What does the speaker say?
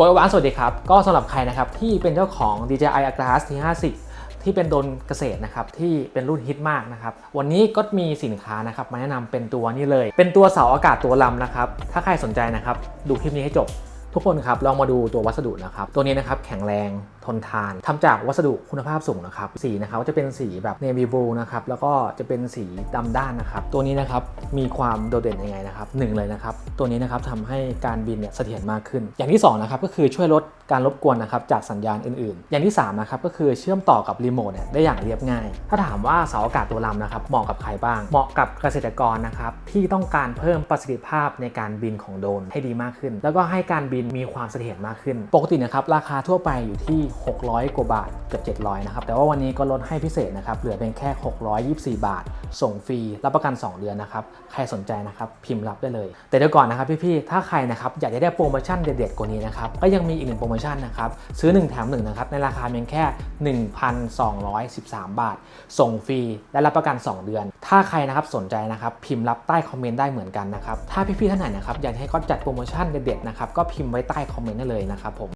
โกยวานสวัสดีครับ ก็สำหรับใครนะครับที่เป็นเจ้าของ DJI Agras T50 ที่เป็นโดรนเกษตรนะครับที่เป็นรุ่นฮิตมากนะครับวันนี้ก็มีสินค้านะครับมาแนะนำเป็นตัวนี้เลย เป็นตัวเสาอากาศตัวลำนะครับถ้าใครสนใจนะครับดูคลิปนี้ให้จบ ทุกคนครับลองมาดูตัววัสดุนะครับตัวนี้นะครับแข็งแรง ทนทานทำจากวัสดุคุณภาพสูงนะครับสีนะครับจะเป็นสีแบบ navy blue นะครับแล้วก็จะเป็นสีดำด้านนะครับ ตัวนี้นะครับมีความโดดเด่นยังไงนะครับหนึ่งเลยนะครับ ตัวนี้นะครับทำให้การบินเนี่ยเสถียรมากขึ้น อย่างที่สองนะครับก็คือช่วยลดการรบกวนนะครับจากสัญญาณอื่นๆ อย่างที่สามนะครับก็คือเชื่อมต่อกับรีโมทเนี่ยได้อย่างเรียบง่าย ถ้าถามว่าเสาอากาศตัวลำนะครับเหมาะกับใครบ้าง เหมาะกับเกษตรกรนะครับที่ต้องการเพิ่มประสิทธิภาพในการบินของโดรนให้ดีมากขึ้น แล้วก็ให้การบินมีความเสถียรมากขึ้น ปกตินะครับราคาทั่วไปอยู่ที่600 กว่าบาทเกือบ700 นะครับ แต่ว่าวันนี้ก็ลดให้พิเศษนะครับ เหลือเพียงแค่ 624 บาท ส่งฟรี รับประกัน 2 เดือนนะครับ ใครสนใจนะครับพิมพ์รับได้เลย แต่เดี๋ยวก่อนนะครับพี่ๆ ถ้าใครนะครับอยากจะได้โปรโมชั่นเด็ดๆ กว่านี้นะครับ ก็ยังมีอีกหนึ่งโปรโมชั่นนะครับ ซื้อ 1 แถม1นะครับ ในราคาเพียงแค่ 1,213 บาท ส่งฟรี และรับประกัน 2 เดือน ถ้าใครนะครับสนใจนะครับ พิมพ์รับใต้คอมเมนต์ได้เหมือนกันนะครับ ถ้าพี่ๆ ท่านไหนนะครับอยากให้ก็จัดโปรโมชั่นเด็ดๆ นะครับ ก็พิมพ์ไว้ใต้คอมเมนต์ได้เลยนะครับผม